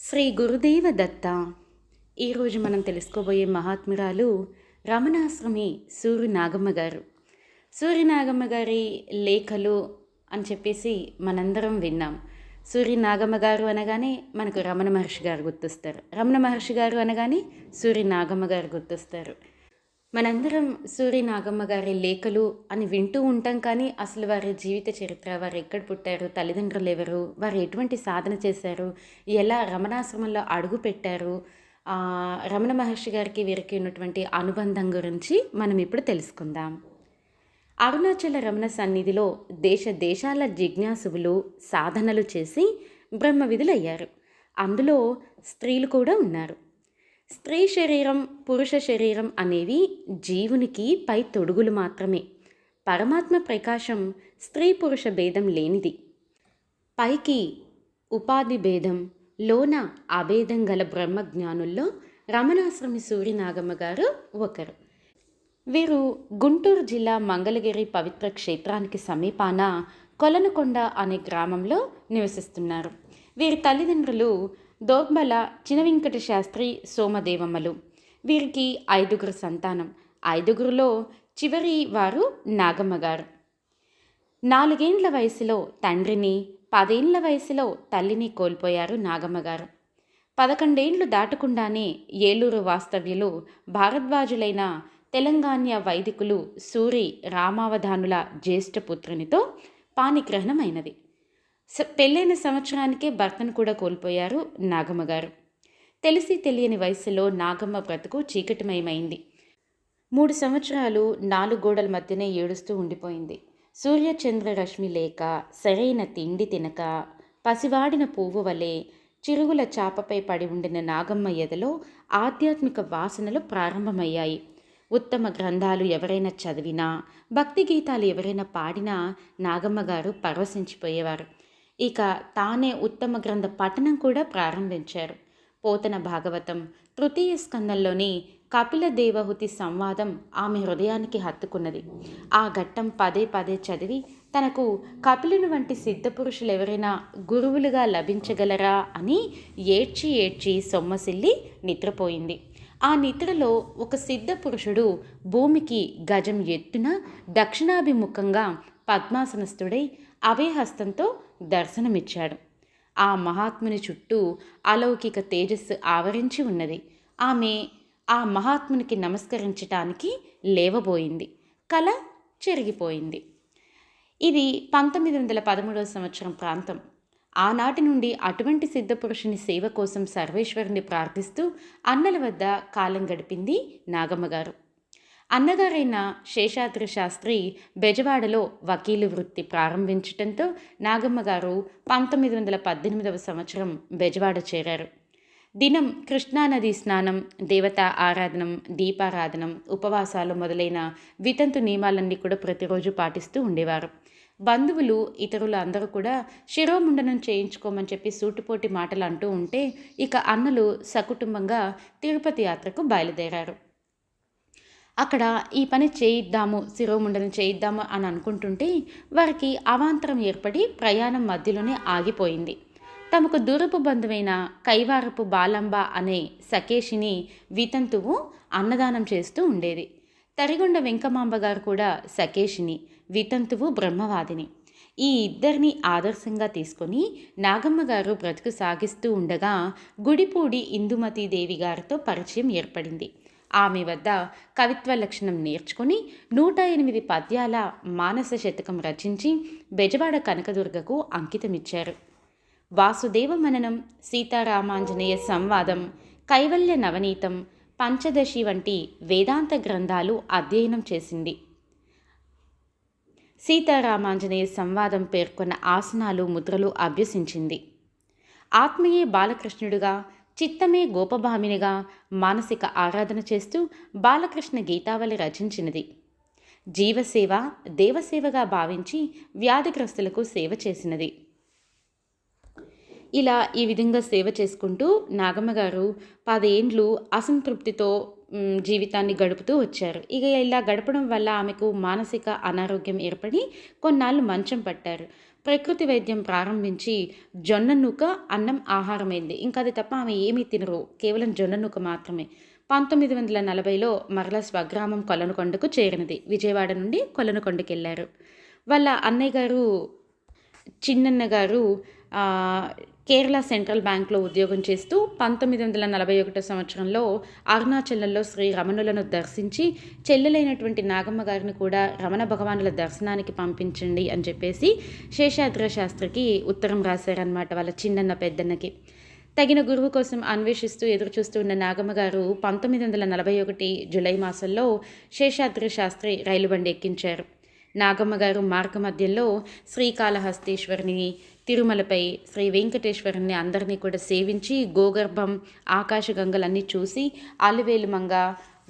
శ్రీ గురుదేవ దత్త ఈరోజు మనం తెలుసుకోబోయే మహాత్మురాలు రమణాశ్రమి సూర్య నాగమ్మ గారు. సూర్య నాగమ్మ గారి లేఖలు అని చెప్పేసి మనందరం విన్నాం. సూర్య నాగమ్మ గారు అనగానే మనకు రమణ మహర్షి గారు గుర్తొస్తారు. రమణ మహర్షి గారు అనగానే సూర్య నాగమ్మ గారు గుర్తొస్తారు. మనందరం సూర్య నాగమ్మ గారి లేఖలు అని వింటూ ఉంటాం కానీ అసలు వారి జీవిత చరిత్ర వారు ఎక్కడ పుట్టారు తల్లిదండ్రులు ఎవరు వారు ఎటువంటి సాధన చేశారు ఎలా రమణాశ్రమంలో అడుగు పెట్టారు రమణ మహర్షి గారికి వీరికి ఉన్నటువంటి అనుబంధం గురించి మనం ఇప్పుడు తెలుసుకుందాం. అరుణాచల రమణ సన్నిధిలో దేశ దేశాల జిజ్ఞాసువులు సాధనలు చేసి బ్రహ్మ విధులయ్యారు అందులో స్త్రీలు కూడా ఉన్నారు. స్త్రీ శరీరం పురుష శరీరం అనేవి జీవునికి పై తొడుగులు మాత్రమే. పరమాత్మ ప్రకాశం స్త్రీ పురుష భేదం లేనిది. పైకి ఉపాధి భేదం లోన అభేదం గల బ్రహ్మజ్ఞానుల్లో రమణాశ్రమి సూర్యనాగమ్మ గారు ఒకరు. వీరు గుంటూరు జిల్లా మంగళగిరి పవిత్ర క్షేత్రానికి సమీపాన కొలనకొండ అనే గ్రామంలో నివసిస్తున్నారు. వీరి తల్లిదండ్రులు దోర్మల చినవెంకట శాస్త్రి సోమదేవమ్మలు. వీరికి ఐదుగురు సంతానం. ఐదుగురులో చివరి వారు నాగమ్మగారు నాలుగేండ్ల వయసులో తండ్రిని పదేండ్ల వయసులో తల్లిని కోల్పోయారు నాగమ్మగారు పదకొండేండ్లు దాటకుండానే ఏలూరు వాస్తవ్యులు భారద్వాజులైన తెలంగాణ వైదికులు సూరి రామావధానుల జ్యేష్ఠపుత్రునితో పాణిగ్రహణమైనది పెళ్ళైన సంవత్సరానికే భర్తను కూడా కోల్పోయారు నాగమ్మ గారు. తెలిసి తెలియని వయసులో నాగమ్మ బ్రతుకు చీకటిమయమైంది. మూడు సంవత్సరాలు నాలుగు గోడల మధ్యనే ఏడుస్తూ ఉండిపోయింది. సూర్యచంద్ర రశ్మి లేక సరైన తిండి తినక పసివాడిన పువ్వు వలె చిరుగుల చాపపై పడి ఉండిన నాగమ్మ ఎదలో ఆధ్యాత్మిక వాసనలు ప్రారంభమయ్యాయి. ఉత్తమ గ్రంథాలు ఎవరైనా చదివినా భక్తి గీతాలు ఎవరైనా పాడినా నాగమ్మ గారు పరవశించిపోయేవారు. ఇక తానే ఉత్తమ గ్రంథ పఠనం కూడా ప్రారంభించారు. పోతన భాగవతం తృతీయ స్కందంలోని కపిల దేవహుతి సంవాదం ఆమె హృదయానికి హత్తుకున్నది. ఆ ఘట్టం పదే పదే చదివి తనకు కపిలుని వంటి సిద్ధపురుషులు ఎవరైనా గురువులుగా లభించగలరా అని ఏడ్చి ఏడ్చి సొమ్మసిల్లి నిద్రపోయింది. ఆ నిద్రలో ఒక సిద్ధ పురుషుడు భూమికి గజం ఎత్తున దక్షిణాభిముఖంగా పద్మాసనస్థుడై అభయహస్తంతో దర్శనమిచ్చాడు. ఆ మహాత్ముని చుట్టూ అలౌకిక తేజస్సు ఆవరించి ఉన్నది. ఆమె ఆ మహాత్మునికి నమస్కరించటానికి లేవబోయింది. కళ చెరిగిపోయింది. ఇది పంతొమ్మిది వందల పదమూడవ సంవత్సరం ప్రాంతం. ఆనాటి నుండి అటువంటి సిద్ధపురుషుని సేవ కోసం సర్వేశ్వరుని ప్రార్థిస్తూ అన్నల వద్ద కాలం గడిపింది నాగమ్మగారు. అన్నగారైన శేషాద్రి శాస్త్రి బెజవాడలో వకీలు వృత్తి ప్రారంభించటంతో నాగమ్మ గారు పంతొమ్మిది వందల పద్దెనిమిదవ సంవత్సరం బెజవాడ చేరారు. దినం కృష్ణానది స్నానం దేవతా ఆరాధనం దీపారాధనం ఉపవాసాలు మొదలైన వితంతు నియమాలన్నీ కూడా ప్రతిరోజు పాటిస్తూ ఉండేవారు. బంధువులు ఇతరులు అందరూ కూడా శిరోముండనం చేయించుకోమని చెప్పి సూటిపోటి మాటలు అంటూ ఉంటే ఇక అన్నలు సకుటుంబంగా తిరుపతి యాత్రకు బయలుదేరారు. అక్కడ ఈ పని చేయిద్దాము శిరోముండనం చేయిద్దాము అని అనుకుంటుంటే వారికి అవాంతరం ఏర్పడి ప్రయాణం మధ్యలోనే ఆగిపోయింది. తమకు దూరపు బంధువైన కైవారపు బాలంబ అనే సకేషిని వితంతువు అన్నదానం చేస్తూ ఉండేది. తరిగొండ వెంకమాంబ గారు కూడా సకేషిని వితంతువు బ్రహ్మవాదిని. ఈ ఇద్దరిని ఆదర్శంగా తీసుకొని నాగమ్మ గారు బ్రతుకు సాగిస్తూ ఉండగా గుడిపూడి ఇందుమతి దేవి గారితో పరిచయం ఏర్పడింది. ఆమె వద్ద కవిత్వ లక్షణం నేర్చుకుని నూట ఎనిమిది పద్యాల మానస శతకం రచించి బెజవాడ కనకదుర్గకు అంకితమిచ్చారు. వాసుదేవ మననం సీతారామాంజనేయ సంవాదం కైవల్య నవనీతం పంచదశి వంటి వేదాంత గ్రంథాలు అధ్యయనం చేసింది. సీతారామాంజనేయ సంవాదం పేర్కొన్న ఆసనాలు ముద్రలు అభ్యసించింది. ఆత్మీయ బాలకృష్ణుడుగా చిత్తమే గోపభామినిగా మానసిక ఆరాధన చేస్తూ బాలకృష్ణ గీతావళి రచించినది. జీవసేవ దేవసేవగా భావించి వ్యాధిగ్రస్తులకు సేవ చేసినది. ఇలా ఈ విధంగా సేవ చేసుకుంటూ నాగమ్మ గారు పదేండ్లు అసంతృప్తితో జీవితాన్ని గడుపుతూ వచ్చారు. ఇక ఇలా గడపడం వల్ల ఆమెకు మానసిక అనారోగ్యం ఏర్పడి కొన్నాళ్ళు మంచం పట్టారు. ప్రకృతి వైద్యం ప్రారంభించి జొన్న నూక అన్నం ఆహారమైంది. ఇంకా అది తప్ప ఆమె ఏమీ తినరు. కేవలం జొన్న నూక మాత్రమే. పంతొమ్మిది వందల నలభైలో మరల స్వగ్రామం కొలనుకొండకు చేరినది. విజయవాడ నుండి కొలనుకొండకి వెళ్ళారు వాళ్ళ అన్నయ్య గారు చిన్నన్న గారు కేరళ సెంట్రల్ బ్యాంక్లో ఉద్యోగం చేస్తూ పంతొమ్మిది వందల నలభై ఒకటో సంవత్సరంలో అరుణాచలంలో శ్రీ రమణులను దర్శించి చెల్లెలైనటువంటి నాగమ్మ గారిని కూడా రమణ భగవానుల దర్శనానికి పంపించండి అని చెప్పేసి శేషాద్ర శాస్త్రికి ఉత్తరం రాశారనమాట వాళ్ళ చిన్నన్న పెద్దన్నకి. తగిన గురువు కోసం అన్వేషిస్తూ ఎదురు చూస్తూ ఉన్న నాగమ్మ గారు పంతొమ్మిది వందల నలభై ఒకటి జులై మాసంలో శేషాద్రి శాస్త్రి రైలు బండి ఎక్కించారు. నాగమ్మ గారు మార్గ మధ్యంలో శ్రీకాళహస్తీశ్వరిని తిరుమలపై శ్రీ వెంకటేశ్వరుని అందరినీ కూడా సేవించి గోగర్భం ఆకాశగంగలన్నీ చూసి అలివేలు మంగ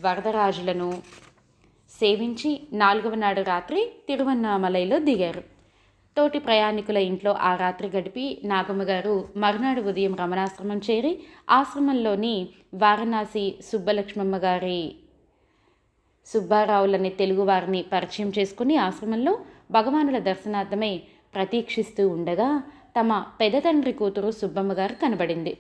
వరదరాజులను సేవించి నాలుగవ నాడు రాత్రి తిరువన్నామలైలో దిగారు. తోటి ప్రయాణికుల ఇంట్లో ఆ రాత్రి గడిపి నాగమ్మ గారు మరునాడు ఉదయం రమణాశ్రమం చేరి ఆశ్రమంలోని వారణాసి సుబ్బలక్ష్మమ్మ గారి సుబ్బారావులనే తెలుగువారిని పరిచయం చేసుకుని ఆశ్రమంలో భగవానుల దర్శనార్థమై ప్రతీక్షిస్తూ ఉండగా తమ పెదతండ్రి కూతురు సుబ్బమ్మ గారు కనబడింది.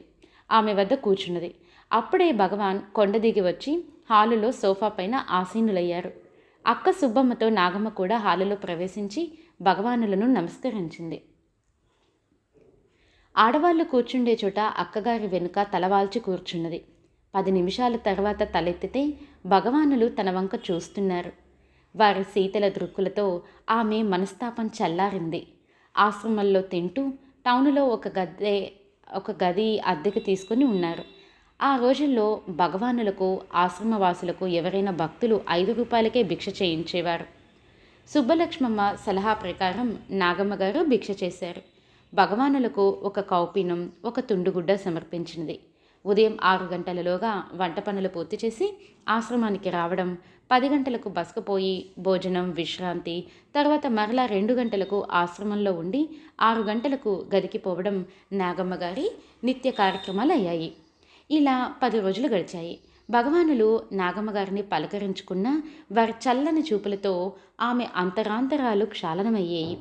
ఆమె వద్ద కూర్చున్నది. అప్పుడే భగవాన్ కొండ దిగి వచ్చి హాలులో సోఫా పైన ఆసీనులయ్యారు. అక్క సుబ్బమ్మతో నాగమ్మ కూడా హాలులో ప్రవేశించి భగవానులను నమస్కరించింది. ఆడవాళ్ళు కూర్చుండే చోట అక్కగారి వెనుక తలవాల్చి కూర్చున్నది. పది నిమిషాల తర్వాత తలెత్తితే భగవానులు తన వంక చూస్తున్నారు. వారి శీతల దృక్కులతో ఆమె మనస్తాపం చల్లారింది. ఆశ్రమంలో తింటూ టౌన్లో ఒక గద్దె ఒక గది అద్దెకు తీసుకుని ఉన్నారు. ఆ రోజుల్లో భగవానులకు ఆశ్రమవాసులకు ఎవరైనా భక్తులు ఐదు రూపాయలకే భిక్ష చేయించేవారు. సుబ్బలక్ష్మమ్మ సలహా ప్రకారం నాగమ్మ గారు భిక్ష చేశారు. భగవానులకు ఒక కౌపీనం ఒక తుండుగుడ్డ సమర్పించినది ఉదయం ఆరు గంటలలోగా వంట పనులు పూర్తి చేసి ఆశ్రమానికి రావడం పది గంటలకు బస్కు పోయి భోజనం విశ్రాంతి తర్వాత మరలా రెండు గంటలకు ఆశ్రమంలో ఉండి ఆరు గంటలకు గదికి పోవడం నాగమ్మ గారి నిత్య కార్యక్రమాలు అయ్యాయి. ఇలా పది రోజులు గడిచాయి. భగవానులు నాగమ్మ గారిని పలకరించుకున్న వారి చల్లని చూపులతో ఆమె అంతరాంతరాలు క్షాళనమయ్యాయి.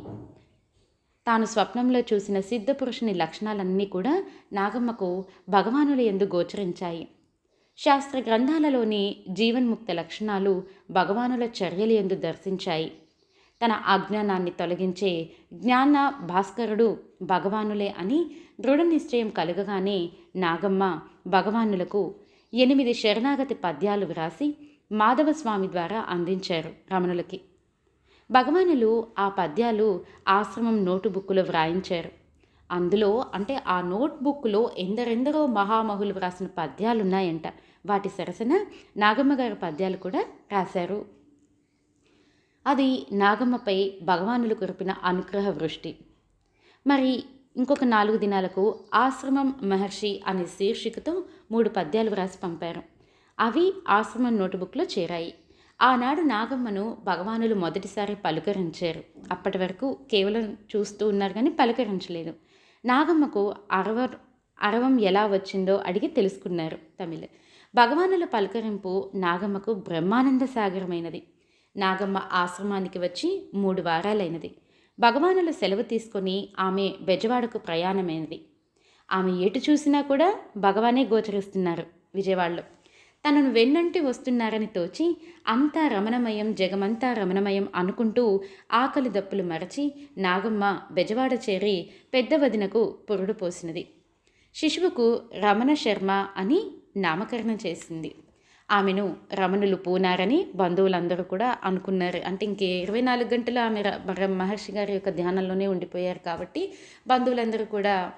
తాను స్వప్నంలో చూసిన సిద్ధపురుషుని లక్షణాలన్నీ కూడా నాగమ్మకు భగవానుల ఎందు గోచరించాయి. శాస్త్ర గ్రంథాలలోని జీవన్ముక్త లక్షణాలు భగవానుల చర్యలు ఎందు దర్శించాయి. తన అజ్ఞానాన్ని తొలగించే జ్ఞాన భాస్కరుడు భగవానులే అని దృఢ నిశ్చయం కలగగానే నాగమ్మ భగవానులకు ఎనిమిది శరణాగతి పద్యాలు వ్రాసి మాధవస్వామి ద్వారా అందించారు రమణులకి. భగవానులు ఆ పద్యాలు ఆశ్రమం నోటు బుక్కులో వ్రాయించారు. అందులో అంటే ఆ నోట్బుక్లో ఎందరెందరో మహామహులు వ్రాసిన పద్యాలు ఉన్నాయంట వాటి సరసన నాగమ్మ గారి పద్యాలు కూడా రాశారు. అది నాగమ్మపై భగవానులు కురిపిన అనుగ్రహ వృష్టి. మరి ఇంకొక నాలుగు దినాలకు ఆశ్రమం మహర్షి అనే శీర్షికతో మూడు పద్యాలు వ్రాసి పంపారు. అవి ఆశ్రమం నోటుబుక్లో చేరాయి. ఆనాడు నాగమ్మను భగవానులు మొదటిసారి పలుకరించారు. అప్పటి వరకు కేవలం చూస్తూ ఉన్నారు కానీ పలకరించలేదు. నాగమ్మకు అరవ అరవం ఎలా వచ్చిందో అడిగి తెలుసుకున్నారు తమిళ. భగవానుల పలకరింపు నాగమ్మకు బ్రహ్మానంద సాగరమైనది. నాగమ్మ ఆశ్రమానికి వచ్చి మూడు వారాలైనది. భగవానుల సెలవు తీసుకొని ఆమె బెజవాడకు ప్రయాణమైనది. ఆమె ఎటు చూసినా కూడా భగవానే గోచరిస్తున్నారు విజయవాడలో. తనను వెన్నంటి వస్తున్నారని తోచి అంతా రమణమయం జగమంతా రమణమయం అనుకుంటూ ఆకలి దప్పులు మరచి నాగమ్మ బెజవాడ చేరి పెద్ద వదినకు పురుడు పోసినది. శిశువుకు రమణ శర్మ అని నామకరణం చేసింది. ఆమెను రమణులు పూనారని బంధువులందరూ కూడా అనుకున్నారు. అంటే ఇంకే ఇరవై నాలుగు గంటలు ఆమె ర- మహర్షి గారి యొక్క ధ్యానంలోనే ఉండిపోయారు కాబట్టి బంధువులందరూ కూడా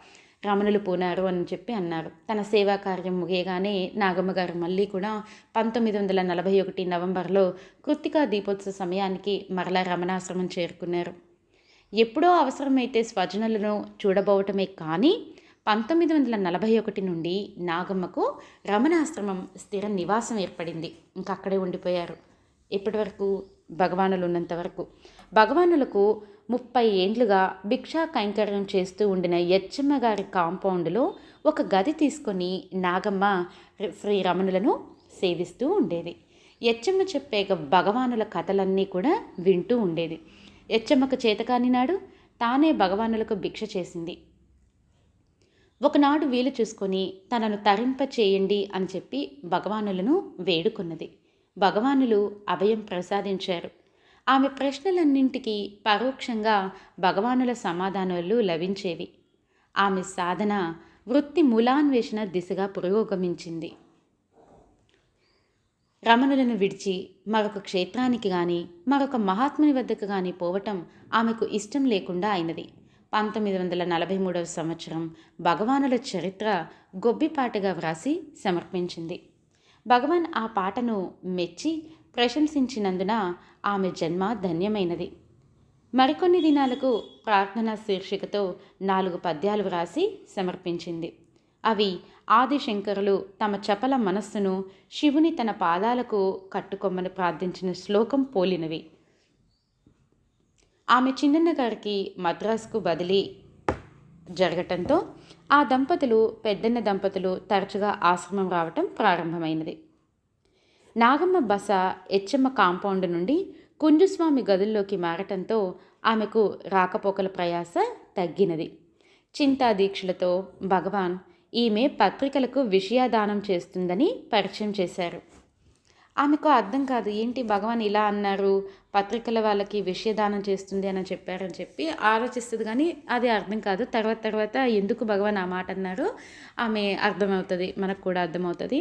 రమణులు పూనారు అని చెప్పి అన్నారు. తన సేవా కార్యం ముగియగానే నాగమ్మ గారు మళ్ళీ కూడా పంతొమ్మిది వందల నలభై ఒకటి నవంబర్లో కృత్తికా దీపోత్సవ సమయానికి మరలా రమణాశ్రమం చేరుకున్నారు. ఎప్పుడో అవసరమైతే స్వజనులను చూడబోవటమే కానీ పంతొమ్మిది వందల నలభై ఒకటి నుండి నాగమ్మకు రమణాశ్రమం స్థిర నివాసం ఏర్పడింది. ఇంకా అక్కడే ఉండిపోయారు. ఇప్పటి వరకు భగవానులు ఉన్నంత వరకు. భగవానులకు ముప్పై ఏండ్లుగా భిక్షా కైంకర్యం చేస్తూ ఉండిన యచ్చమ్మ గారి కాంపౌండ్లో ఒక గది తీసుకొని నాగమ్మ శ్రీ రమణులను సేవిస్తూ ఉండేది. ఎచ్చమ్మ చెప్పే భగవానుల కథలన్నీ కూడా వింటూ ఉండేది. ఎచ్చమ్మకు చేతకాని నాడు తానే భగవానులకు భిక్ష చేసింది. ఒకనాడు వీలు చూసుకొని తనను తరింప చేయండి అని చెప్పి భగవానులను వేడుకున్నది. భగవానులు అభయం ప్రసాదించారు. ఆమె ప్రశ్నలన్నింటికీ పరోక్షంగా భగవానుల సమాధానాలు లభించేవి. ఆమె సాధన వృత్తి మూలాన్వేషణ దిశగా పురోగమించింది. రమణులను విడిచి మరొక క్షేత్రానికి కానీ మరొక మహాత్ముని వద్దకు కానీ పోవటం ఆమెకు ఇష్టం లేకుండా అయినది. పంతొమ్మిది వందల నలభై మూడవ సంవత్సరం భగవానుల చరిత్ర గొబ్బిపాటగా వ్రాసి సమర్పించింది. భగవాన్ ఆ పాటను మెచ్చి ప్రశంసించినందున ఆమె జన్మ ధన్యమైనది. మరికొన్ని దినాలకు ప్రార్థన శీర్షికతో నాలుగు పద్యాలు వ్రాసి సమర్పించింది. అవి ఆదిశంకరులు తమ చపల మనస్సును శివుని తన పాదాలకు కట్టుకొమ్మని ప్రార్థించిన శ్లోకం పోలినవి. ఆమె చిన్నన్న గారికి మద్రాసుకు బదిలీ జరగటంతో ఆ దంపతులు పెద్దన్న దంపతులు తరచుగా ఆశ్రమం రావటం ప్రారంభమైనది. నాగమ్మ బస హెచ్చమ్మ కాంపౌండ్ నుండి కుంజుస్వామి గదుల్లోకి మారటంతో ఆమెకు రాకపోకల ప్రయాస తగ్గినది. చింతాదీక్షలతో భగవాన్ ఈమె పత్రికలకు విషయాదానం చేస్తుందని పరిచయం చేశారు. ఆమెకు అర్థం కాదు ఏంటి భగవాన్ ఇలా అన్నారు? పత్రికల వాళ్ళకి విషయదానం చేస్తుంది అని చెప్పారని చెప్పి ఆలోచిస్తుంది కానీ అది అర్థం కాదు. తర్వాత తర్వాత ఎందుకు భగవాన్ ఆ మాట అన్నారు? ఆమె అర్థమవుతుంది మనకు కూడా అర్థమవుతుంది.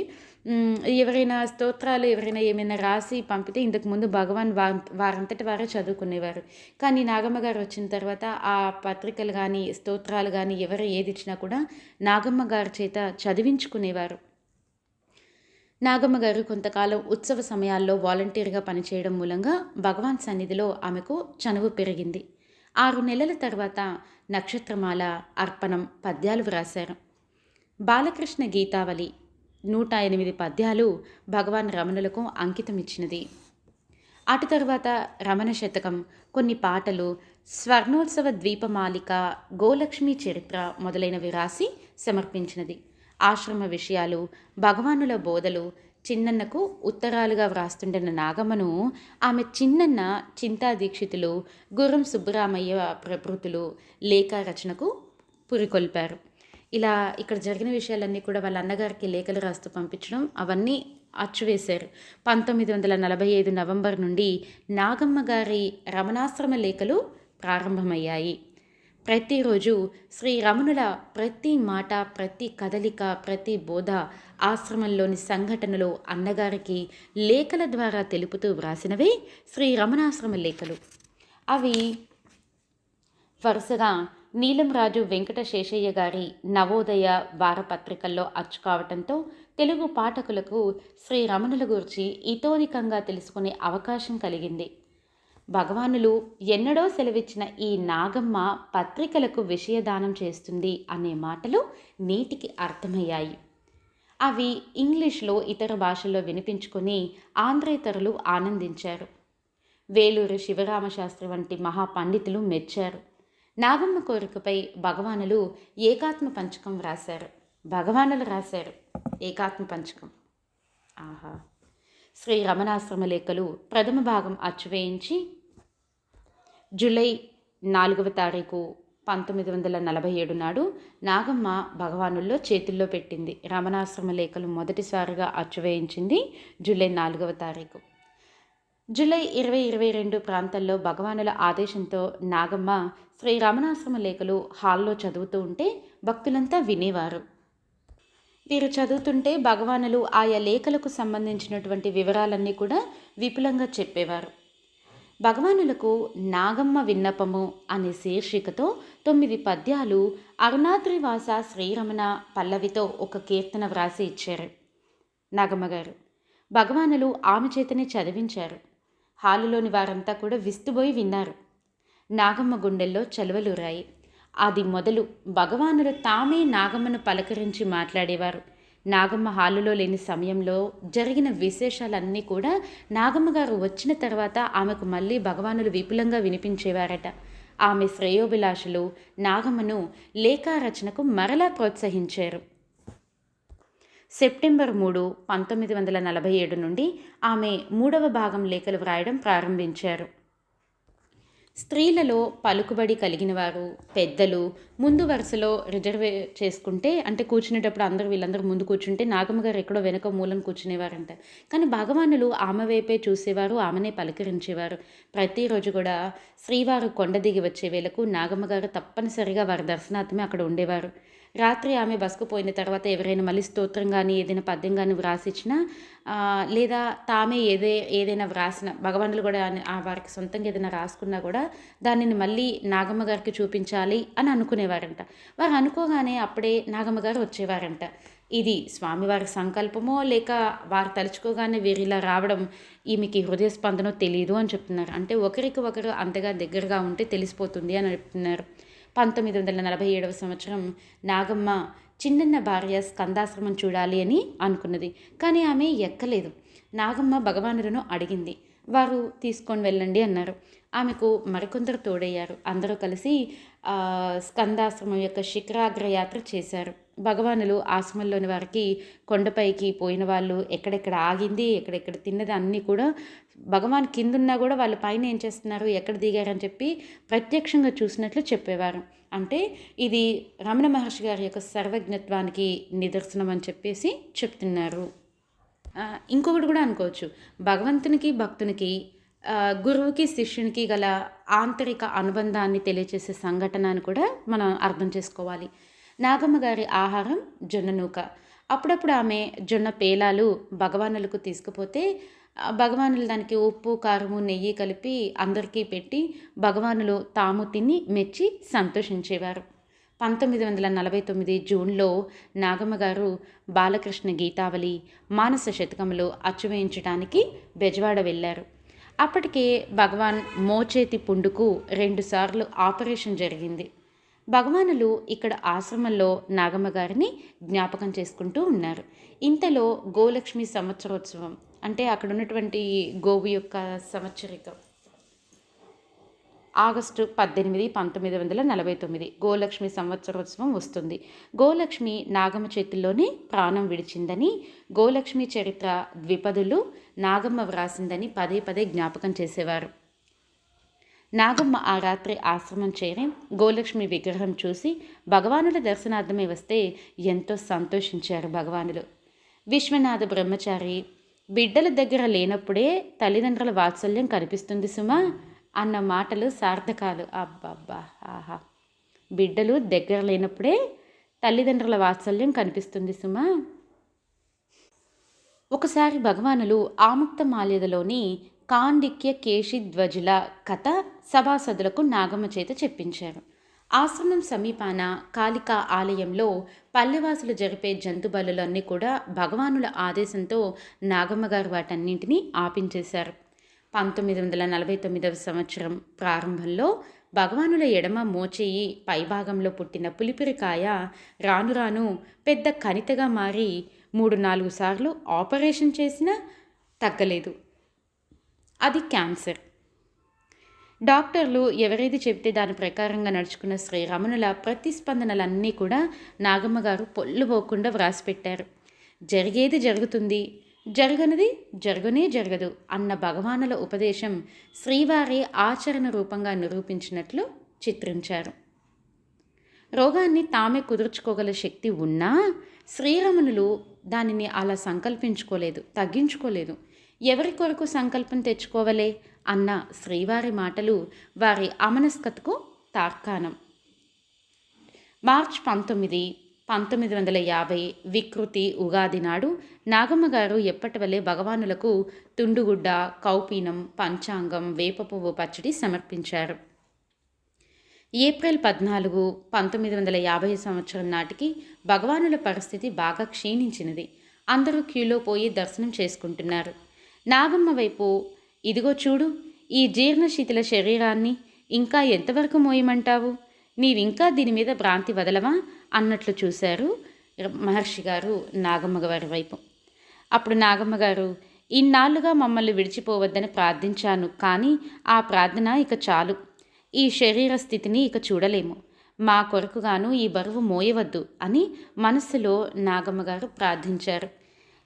ఎవరైనా స్తోత్రాలు ఎవరైనా ఏమైనా రాసి పంపితే ఇంతకు ముందు భగవాన్ వా వారంతటి వారే చదువుకునేవారు. కానీ నాగమ్మ గారు వచ్చిన తర్వాత ఆ పత్రికలు కానీ స్తోత్రాలు కానీ ఎవరు ఏది ఇచ్చినా కూడా నాగమ్మ గారి చేత చదివించుకునేవారు. నాగమ్మ గారు కొంతకాలం ఉత్సవ సమయాల్లో వాలంటీర్గా పనిచేయడం మూలంగా భగవాన్ సన్నిధిలో ఆమెకు చనువు పెరిగింది. ఆరు నెలల తర్వాత నక్షత్రమాల అర్పణం పద్యాలు వ్రాశారు. బాలకృష్ణ గీతావళి నూట ఎనిమిది పద్యాలు భగవాన్ రమణులకు అంకితమిచ్చినది. అటు తర్వాత రమణ శతకం కొన్ని పాటలు స్వర్ణోత్సవ ద్వీపమాలిక గోలక్ష్మి చరిత్ర మొదలైనవి రాసి సమర్పించినది. ఆశ్రమ విషయాలు భగవానుల బోధలు చిన్నన్నకు ఉత్తరాలుగా వ్రాస్తుండన్న నాగమ్మను ఆమె చిన్నన్న చింతా దీక్షితులు గుర్రం సుబ్బరామయ్య ప్రభృతులు లేఖ రచనకు పురికొల్పారు. ఇలా ఇక్కడ జరిగిన విషయాలన్నీ కూడా వాళ్ళ అన్నగారికి లేఖలు రాస్తూ పంపించడం అవన్నీ అచ్చువేశారు. పంతొమ్మిది వందల నలభై ఐదు నవంబర్ నుండి నాగమ్మ గారి రమణాశ్రమ లేఖలు ప్రారంభమయ్యాయి. ప్రతిరోజు శ్రీ రమణుల ప్రతి మాట ప్రతి కదలిక ప్రతి బోధ ఆశ్రమంలోని సంఘటనలు అన్నగారికి లేఖల ద్వారా తెలుపుతూ వ్రాసినవే శ్రీ రమణాశ్రమ లేఖలు. అవి వరుసగా నీలంరాజు వెంకట శేషయ్య గారి నవోదయ వారపత్రికల్లో అచ్చుకావటంతో తెలుగు పాఠకులకు శ్రీ రమణుల గురించి ఇతోధికంగా తెలుసుకునే అవకాశం కలిగింది. భగవానులు ఎన్నడో సెలవిచ్చిన ఈ నాగమ్మ పత్రికలకు విషయదానం చేస్తుంది అనే మాటలు నీటికి అర్థమయ్యాయి. అవి ఇంగ్లీష్లో ఇతర భాషల్లో వినిపించుకొని ఆంధ్రేతరులు ఆనందించారు. వేలూరు శివరామశాస్త్రి వంటి మహాపండితులు మెచ్చారు. నాగమ్మ కోరికపై భగవానులు ఏకాత్మ పంచకం రాశారు భగవానులు రాశారు ఏకాత్మ పంచకం. ఆహా! శ్రీ రమణాశ్రమ లేఖలు ప్రథమ భాగం అచ్చువేయించి జూలై నాలుగవ తారీఖు పంతొమ్మిది వందల నలభై ఏడు నాడు నాగమ్మ భగవానుల్లో చేతుల్లో పెట్టింది. రమణాశ్రమ లేఖలు మొదటిసారిగా అచ్చువేయించింది జూలై నాలుగవ తారీఖు. జూలై ఇరవై ఇరవై రెండు ప్రాంతాల్లో భగవానుల ఆదేశంతో నాగమ్మ శ్రీ రమణాశ్రమ లేఖలు హాల్లో చదువుతూ ఉంటే భక్తులంతా వినేవారు. వీరు చదువుతుంటే భగవానులు ఆయా లేఖలకు సంబంధించినటువంటి వివరాలన్నీ కూడా విపులంగా చెప్పేవారు. భగవానులకు నాగమ్మ విన్నపము అనే శీర్షికతో తొమ్మిది పద్యాలు అరుణాద్రివాస శ్రీరమణ పల్లవితో ఒక కీర్తన వ్రాసి ఇచ్చారు. నాగమ్మగారు భగవానులు ఆమె చేతనే చదివించారు. హాలులోని వారంతా కూడా విస్తుబోయి విన్నారు. నాగమ్మ గుండెల్లో చలువలురాయి. అది మొదలు భగవానులు తామే నాగమ్మను పలకరించి మాట్లాడేవారు. నాగమ్మ హాలులో లేని సమయంలో జరిగిన విశేషాలన్నీ కూడా నాగమ్మ గారు వచ్చిన తర్వాత ఆమెకు మళ్ళీ భగవానులు విపులంగా వినిపించేవారట. ఆమె శ్రేయోభిలాషులు నాగమ్మను లేఖారచనకు మరలా ప్రోత్సహించారు. సెప్టెంబర్ మూడు పంతొమ్మిది వందల నలభై ఏడు నుండి ఆమె మూడవ భాగం లేఖలు వ్రాయడం ప్రారంభించారు. స్త్రీలలో పలుకుబడి కలిగిన వారు పెద్దలు ముందు వరుసలో రిజర్వే చేసుకుంటే అంటే కూర్చునేటప్పుడు అందరూ వీళ్ళందరూ ముందు కూర్చుంటే నాగమ్మ గారు ఎక్కడో వెనక మూలం కూర్చునేవారంట. కానీ భగవానులు ఆమె వైపే చూసేవారు ఆమెనే పలకరించేవారు. ప్రతిరోజు కూడా శ్రీవారు కొండ దిగి వచ్చే వేళకు నాగమ్మ గారు తప్పనిసరిగా వారి దర్శనార్థమే అక్కడ ఉండేవారు. రాత్రి ఆమె బస్కు పోయిన తర్వాత ఎవరైనా మళ్ళీ స్తోత్రం కానీ ఏదైనా పద్యం కానీ వ్రాసిచ్చినా లేదా తామే ఏదే ఏదైనా వ్రాసిన భగవానులు కూడా ఆ వారికి సొంతంగా ఏదైనా రాసుకున్నా కూడా దానిని మళ్ళీ నాగమ్మ గారికి చూపించాలి అని అనుకునేవారంట. వారు అనుకోగానే అప్పుడే నాగమ్మ గారు వచ్చేవారంట. ఇది స్వామివారి సంకల్పమో లేక వారు తలుచుకోగానే వీరిలా రావడం ఈమెకి హృదయ స్పందనో తెలియదు అని చెప్తున్నారు. అంటే ఒకరికి ఒకరు అంతగా దగ్గరగా ఉంటే తెలిసిపోతుంది అని చెప్తున్నారు. పంతొమ్మిది వందల నలభై ఏడవ సంవత్సరం నాగమ్మ చిన్నన్న భార్య స్కందాశ్రమం చూడాలి అని అనుకున్నది. కానీ ఆమె ఎక్కలేదు. నాగమ్మ భగవానులను అడిగింది. వారు తీసుకొని వెళ్ళండి అన్నారు. ఆమెకు మరికొందరు తోడయ్యారు. అందరూ కలిసి స్కందాశ్రమం యొక్క శిఖరాగ్ర యాత్ర చేశారు. భగవానులు ఆశ్రమంలోని వారికి కొండపైకి పోయిన వాళ్ళు ఎక్కడెక్కడ ఆగింది ఎక్కడెక్కడ తిన్నది అన్నీ కూడా భగవాన్ కిందున్నా కూడా వాళ్ళు పైన ఏం చేస్తున్నారు ఎక్కడ దిగారని చెప్పి ప్రత్యక్షంగా చూసినట్లు చెప్పేవారు. అంటే ఇది రమణ మహర్షి గారి యొక్క సర్వజ్ఞత్వానికి నిదర్శనం అని చెప్పేసి చెప్తున్నారు. ఇంకొకటి కూడా అనుకోవచ్చు. భగవంతునికి భక్తునికి గురువుకి శిష్యునికి గల ఆంతరిక అనుబంధాన్ని తెలియచేసే సంఘటన అని కూడా మనం అర్థం చేసుకోవాలి. నాగమ్మ గారి ఆహారం జొన్న నూక. అప్పుడప్పుడు ఆమె జొన్న పేలాలు భగవానులకు తీసుకుపోతే భగవానులు దానికి ఉప్పు కారము నెయ్యి కలిపి అందరికీ పెట్టి భగవానులు తాము తిని మెచ్చి సంతోషించేవారు. పంతొమ్మిది వందల నలభై తొమ్మిది జూన్లో నాగమ్మ గారు బాలకృష్ణ గీతావళి మానస శతకంలో అచ్చువేయించడానికి బెజవాడ వెళ్ళారు. అప్పటికే భగవాన్ మోచేతి పుండుకు రెండుసార్లు ఆపరేషన్ జరిగింది. భగవానులు ఇక్కడ ఆశ్రమంలో నాగమ్మ గారిని జ్ఞాపకం చేసుకుంటూ ఉన్నారు. ఇంతలో గోలక్ష్మి సంవత్సరోత్సవం అంటే అక్కడ ఉన్నటువంటి గోవు యొక్క సంవత్సరికం. ఆగస్టు పద్దెనిమిది పంతొమ్మిది వందల నలభై తొమ్మిది గోలక్ష్మి సంవత్సరోత్సవం వస్తుంది. గోలక్ష్మి నాగమ్మ చేతుల్లోనే ప్రాణం విడిచిందని గోలక్ష్మి చరిత్ర ద్విపదులు నాగమ్మ వ్రాసిందని పదే పదే జ్ఞాపకం చేసేవారు. నాగమ్మ ఆ రాత్రి ఆశ్రమం చేరి గోలక్ష్మి విగ్రహం చూసి భగవానుల దర్శనార్థమే వస్తే ఎంతో సంతోషించారు భగవానులు. విశ్వనాథ బ్రహ్మచారి బిడ్డల దగ్గర లేనప్పుడే తల్లిదండ్రుల వాత్సల్యం కనిపిస్తుంది సుమా అన్న మాటలు సార్థకాలు. అబ్బబ్బా ఆహా. బిడ్డలు దగ్గర లేనప్పుడే తల్లిదండ్రుల వాత్సల్యం కనిపిస్తుంది సుమా. ఒకసారి భగవానులు ఆముక్త మాల్యదలోని కాండిక్య కేశిధ్వజుల కథ సభాసదులకు నాగమ్మ చేత చెప్పించారు. ఆశ్రమం సమీపాన కాళికా ఆలయంలో పల్లెవాసులు జరిపే జంతు బలులన్నీ కూడా భగవానుల ఆదేశంతో నాగమ్మ గారు వాటన్నింటినీ ఆపించేశారు. పంతొమ్మిది వందల నలభై తొమ్మిదవ సంవత్సరం ప్రారంభంలో భగవానుల ఎడమ మోచేయి పైభాగంలో పుట్టిన పులిపిరికాయ రాను రాను పెద్ద కణితగా మారి మూడు నాలుగు సార్లు ఆపరేషన్ చేసినా తగ్గలేదు. అది క్యాన్సర్. డాక్టర్లు ఎవరేది చెప్తే దాని ప్రకారంగా నడుచుకున్న శ్రీరమణుల ప్రతిస్పందనలన్నీ కూడా నాగమ్మ గారు పొల్లుపోకుండా వ్రాసిపెట్టారు. జరిగేది జరుగుతుంది. జరగనిది జరగనే జరగదు అన్న భగవానుల ఉపదేశం శ్రీవారి ఆచరణ రూపంగా నిరూపించినట్లు చిత్రించారు. రోగాన్ని తామే కుదుర్చుకోగల శక్తి ఉన్నా శ్రీరమణులు దానిని అలా సంకల్పించుకోలేదు తగ్గించుకోలేదు. ఎవరి కొరకు సంకల్పం తెచ్చుకోవలే అన్న శ్రీవారి మాటలు వారి అమనస్కతకు తార్కాణం. మార్చ్ పంతొమ్మిది పంతొమ్మిది వందల యాభై వికృతి ఉగాది నాడు నాగమ్మ గారు ఎప్పటివలే భగవానులకు తుండుగుడ్డ కౌపీనం పంచాంగం వేప పువ్వు పచ్చడి సమర్పించారు. ఏప్రిల్ పద్నాలుగు పంతొమ్మిది వందల యాభై సంవత్సరం నాటికి భగవానుల పరిస్థితి బాగా క్షీణించినది. అందరూ క్యూలో పోయి దర్శనం చేసుకుంటున్నారు. నాగమ్మ వైపు ఇదిగో చూడు ఈ జీర్ణశిథిల శరీరాన్ని ఇంకా ఎంతవరకు మోయమంటావు? నీవింకా దీని మీద భ్రాంతి వదలవా? అన్నట్లు చూశారు మహర్షి గారు నాగమ్మ గారి వైపు. అప్పుడు నాగమ్మ గారు ఇన్నాళ్ళుగా మమ్మల్ని విడిచిపోవద్దని ప్రార్థించాను కానీ ఆ ప్రార్థన ఇక చాలు. ఈ శరీర స్థితిని ఇక చూడలేము. మా కొరకుగాను ఈ బరువు మోయవద్దు అని మనస్సులో నాగమ్మ గారు ప్రార్థించారు.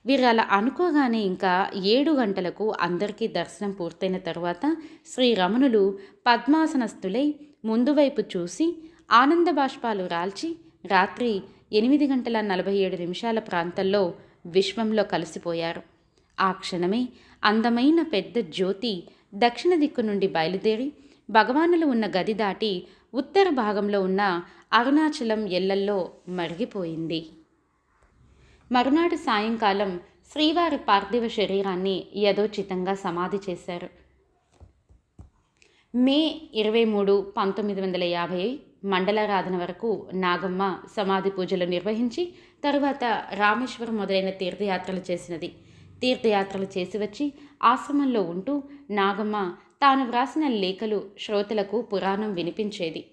వీరు అలా అనుకోగానే ఇంకా ఏడు గంటలకు అందరికీ దర్శనం పూర్తయిన తర్వాత శ్రీరమణులు పద్మాసనస్థులై ముందువైపు చూసి ఆనంద బాష్పాలు రాల్చి రాత్రి ఎనిమిది గంటల నలభై ఏడు నిమిషాల ప్రాంతంలో విశ్వంలో కలిసిపోయారు. ఆ క్షణమే అందమైన పెద్ద జ్యోతి దక్షిణ దిక్కు నుండి బయలుదేరి భగవానులు ఉన్న గది దాటి ఉత్తర భాగంలో ఉన్న అరుణాచలం ఎల్లల్లో మరిగిపోయింది. మరునాడు సాయంకాలం శ్రీవారి పార్థివ శరీరాన్ని యథోచితంగా సమాధి చేశారు. మే ఇరవై మూడు పంతొమ్మిది వందల యాభై మండలారాధన వరకు నాగమ్మ సమాధి పూజలు నిర్వహించి తరువాత రామేశ్వరం మొదలైన తీర్థయాత్రలు చేసినది. తీర్థయాత్రలు చేసి వచ్చి ఆశ్రమంలో ఉంటూ నాగమ్మ తాను వ్రాసిన లేఖలు శ్రోతలకు పురాణం వినిపించేది.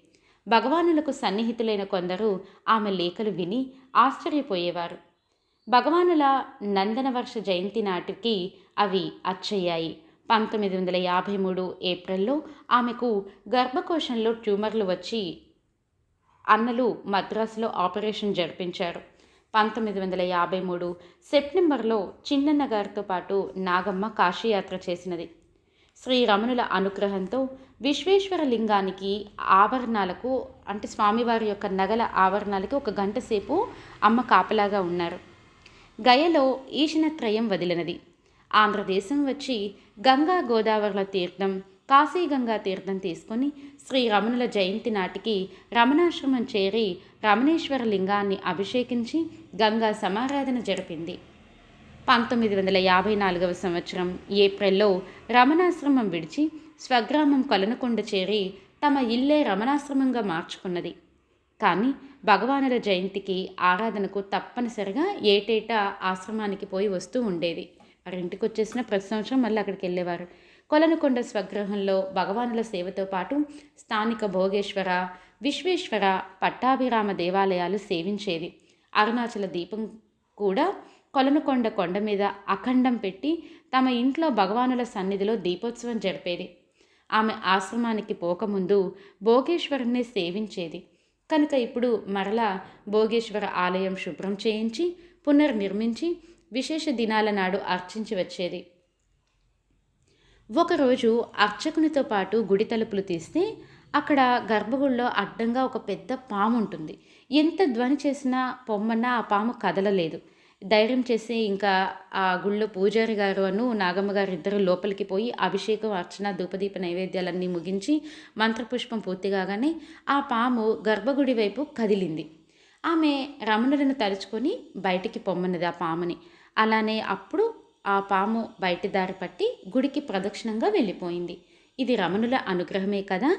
భగవానులకు సన్నిహితులైన కొందరు ఆమె లేఖలు విని ఆశ్చర్యపోయేవారు. భగవానుల నందనవర్ష జయంతి నాటికి అవి అచ్చయ్యాయి. పంతొమ్మిది వందల యాభై మూడు ఏప్రిల్లో ఆమెకు గర్భకోశంలో ట్యూమర్లు వచ్చి అన్నలు మద్రాసులో ఆపరేషన్ జరిపించారు. పంతొమ్మిది వందల యాభై మూడు సెప్టెంబర్లో చిన్నన్న గారితో పాటు నాగమ్మ కాశీయాత్ర చేసినది. శ్రీ రమణుల అనుగ్రహంతో విశ్వేశ్వర లింగానికి ఆభరణాలకు అంటే స్వామివారి యొక్క నగల ఆభరణాలకి ఒక గంట సేపు అమ్మ కాపలాగా ఉన్నారు. గయలో ఈశనత్రయం వదిలినది. ఆంధ్రదేశం వచ్చి గంగా గోదావరిల తీర్థం కాశీగంగా తీర్థం తీసుకొని శ్రీ రమణుల జయంతి నాటికి రమణాశ్రమం చేరి రమణేశ్వర లింగాన్ని అభిషేకించి గంగా సమారాధన జరిపింది. పంతొమ్మిది వందల యాభై నాలుగవ సంవత్సరం ఏప్రిల్లో రమణాశ్రమం విడిచి స్వగ్రామం కొలనకొండ చేరి తమ ఇల్లే రమణాశ్రమంగా మార్చుకున్నది. కానీ భగవానుల జయంతికి ఆరాధనకు తప్పనిసరిగా ఏటేటా ఆశ్రమానికి పోయి వస్తూ ఉండేది. వారి ఇంటికి వచ్చేసిన ప్రతి సంవత్సరం మళ్ళీ అక్కడికి వెళ్ళేవారు. కొలనుకొండ స్వగృహంలో భగవానుల సేవతో పాటు స్థానిక భోగేశ్వర విశ్వేశ్వర పట్టాభిరామ దేవాలయాలు సేవించేది అరుణాచల దీపం కూడా కొలనుకొండ కొండ మీద అఖండం పెట్టి తమ ఇంట్లో భగవానుల సన్నిధిలో దీపోత్సవం జరిపేది. ఆమె ఆశ్రమానికి పోకముందు భోగేశ్వరుణ్ణి సేవించేది. కనుక ఇప్పుడు మరలా భోగేశ్వర ఆలయం శుభ్రం చేయించి పునర్నిర్మించి విశేష దినాల నాడు అర్చించి వచ్చేది. ఒకరోజు అర్చకునితో పాటు గుడి తలుపులు తీస్తే అక్కడ గర్భగుడిలో అడ్డంగా ఒక పెద్ద పాము ఉంటుంది ఎంత ధ్వని చేసినా పొమ్మన్నా ఆ పాము కదలలేదు. ధైర్యం చేసి ఇంకా ఆ గుళ్ళో పూజారి గారు అను నాగమ్మ గారు ఇద్దరు లోపలికి పోయి అభిషేకం అర్చన ధూపదీప నైవేద్యాలన్నీ ముగించి మంత్రపుష్పం పూర్తి కాగానే ఆ పాము గర్భగుడి వైపు కదిలింది. ఆమె రమణులను తలుచుకొని బయటికి పొమ్మన్నది ఆ పాముని. అలానే అప్పుడు ఆ పాము బయటి దారి పట్టి గుడికి ప్రదక్షిణంగా వెళ్ళిపోయింది. ఇది రమణుల అనుగ్రహమే కదా?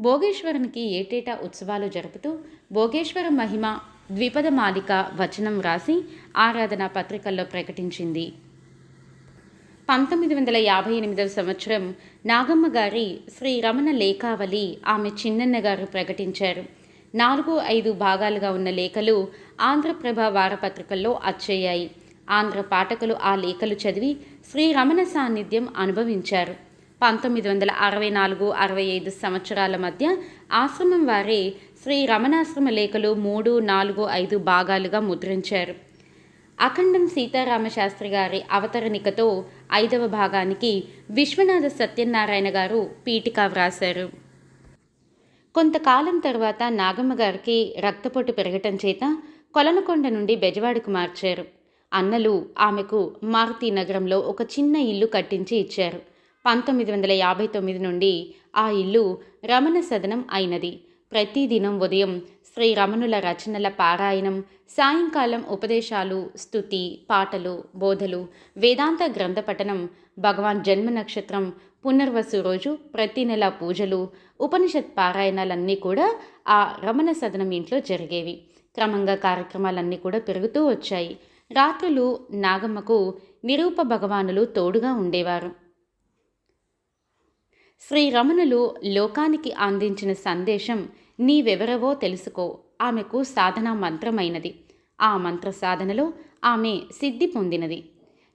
భోగేశ్వరునికి ఏటేటా ఉత్సవాలు జరుపుతూ భోగేశ్వర మహిమ ద్విపద మాలిక వచనం రాసి ఆరాధన పత్రికల్లో ప్రకటించింది. పంతొమ్మిది వందల యాభై ఎనిమిదవ సంవత్సరం నాగమ్మ గారి శ్రీ రమణ లేఖావళి ఆమె చిన్నన్న గారు ప్రకటించారు. నాలుగు ఐదు భాగాలుగా ఉన్న లేఖలు ఆంధ్రప్రభ వారపత్రికల్లో అచ్చయ్యాయి ఆంధ్ర పాఠకులు ఆ లేఖలు చదివి శ్రీ రమణ సాన్నిధ్యం అనుభవించారు. పంతొమ్మిది వందల అరవై నాలుగు అరవై ఐదు సంవత్సరాల మధ్య ఆశ్రమం వారే శ్రీ రమణాశ్రమ లేఖలు మూడు నాలుగు ఐదు భాగాలుగా ముద్రించారు. అఖండం సీతారామ శాస్త్రి గారి అవతరణికతో ఐదవ భాగానికి విశ్వనాథ సత్యనారాయణ గారు పీఠిక వ్రాశారు. కొంతకాలం తర్వాత నాగమ్మ గారికి రక్తపోటు పెరగటం చేత కొలనకొండ నుండి బెజవాడకు మార్చారు. అన్నలు ఆమెకు మారుతి నగరంలో ఒక చిన్న ఇల్లు కట్టించి ఇచ్చారు. పంతొమ్మిది వందల యాభై తొమ్మిది నుండి ఆ ఇల్లు రమణ సదనం అయినది. ప్రతిదినం ఉదయం శ్రీ రమణుల రచనల పారాయణం సాయంకాలం ఉపదేశాలు స్తుతి పాటలు బోధలు వేదాంత గ్రంథ పఠనం భగవాన్ జన్మ నక్షత్రం పునర్వసు రోజు ప్రతి నెల పూజలు ఉపనిషత్ పారాయణాలన్నీ కూడా ఆ రమణ సదనం ఇంట్లో జరిగేవి. క్రమంగా కార్యక్రమాలన్నీ కూడా పెరుగుతూ వచ్చాయి. రాత్రులు నాగమ్మకు నిరూప భగవానులు తోడుగా ఉండేవారు. శ్రీ రమణులు లోకానికి అందించిన సందేశం నీవెవరవో తెలుసుకో. ఆమెకు సాధన మంత్రమైనది. ఆ మంత్ర సాధనలో ఆమె సిద్ధి పొందినది.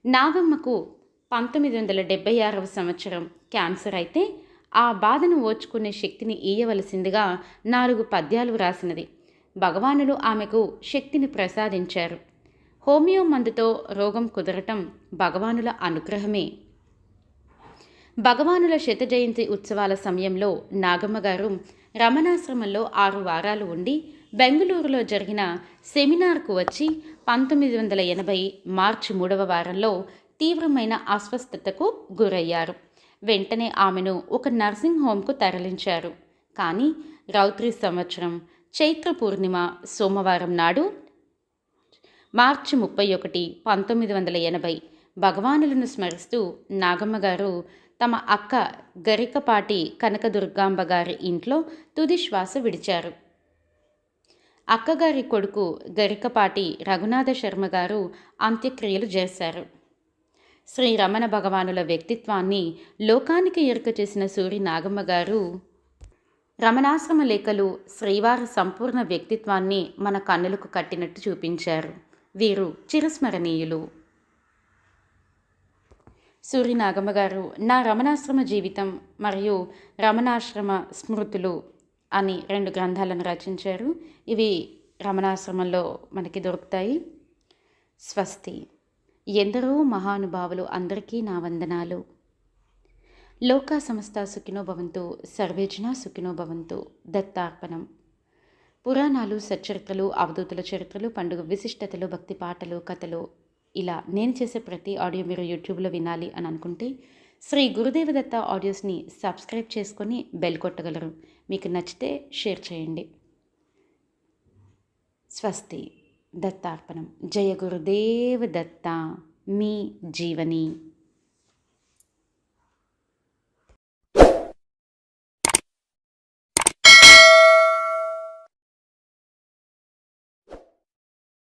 నాగమ్మకు పంతొమ్మిది వందల డెబ్బై ఆరవ సంవత్సరం. క్యాన్సర్ అయితే ఆ బాధను ఓర్చుకునే శక్తిని ఇయ్యవలసిందిగా నాలుగు పద్యాలు వ్రాసినది భగవానులు ఆమెకు శక్తిని ప్రసాదించారు. హోమియో మందుతో రోగం కుదరటం భగవానుల అనుగ్రహమే. భగవానుల శత జయంతి ఉత్సవాల సమయంలో నాగమ్మ గారు రమణాశ్రమంలో ఆరు వారాలు ఉండి బెంగళూరులో జరిగిన సెమినార్కు వచ్చి పంతొమ్మిది వందల ఎనభై మార్చి మూడవ వారంలో తీవ్రమైన అస్వస్థతకు గురయ్యారు. వెంటనే ఆమెను ఒక నర్సింగ్ హోమ్కు తరలించారు. కానీ రౌత్రి సంవత్సరం చైత్ర పూర్ణిమ సోమవారం నాడు మార్చి ముప్పై ఒకటి పంతొమ్మిది వందల ఎనభై భగవానులను స్మరిస్తూ నాగమ్మ గారు తమ అక్క గరికపాటి కనకదుర్గాంబ గారి ఇంట్లో తుది శ్వాస విడిచారు. అక్కగారి కొడుకు గరికపాటి రఘునాథ శర్మ గారు అంత్యక్రియలు చేశారు. శ్రీ రమణ భగవానుల వ్యక్తిత్వాన్ని లోకానికి ఎరుక చేసిన సూరి నాగమ్మ గారు రమణాశ్రమ లేఖలు శ్రీవారి సంపూర్ణ వ్యక్తిత్వాన్ని మన కన్నులకు కట్టినట్టు చూపించారు. వీరు చిరస్మరణీయులు. సూరి నాగమ్మ గారు నా రమణాశ్రమ జీవితం మరియు రమణాశ్రమ స్మృతులు అని రెండు గ్రంథాలను రచించారు. ఇవి రమణాశ్రమంలో మనకి దొరుకుతాయి. స్వస్తి. ఎందరో మహానుభావులు అందరికీ నా వందనాలు. లోకా సంస్థ సుఖినో భవంతు సర్వేజన సుఖినో భవంతు దత్తార్పణం. పురాణాలు సచ్చరిత్రలు అవధూతుల చరిత్రలు పండుగ విశిష్టతలు భక్తి పాటలు కథలు ఇలా నేను చేసే ప్రతి ఆడియో మీరు యూట్యూబ్లో వినాలి అని అనుకుంటే శ్రీ గురుదేవదత్త ఆడియోస్ని సబ్స్క్రైబ్ చేసుకొని బెల్ కొట్టగలరు. మీకు నచ్చితే షేర్ చేయండి. స్వస్తి దత్తార్పణం. జయ గురుదేవ దత్త మీ జీవని.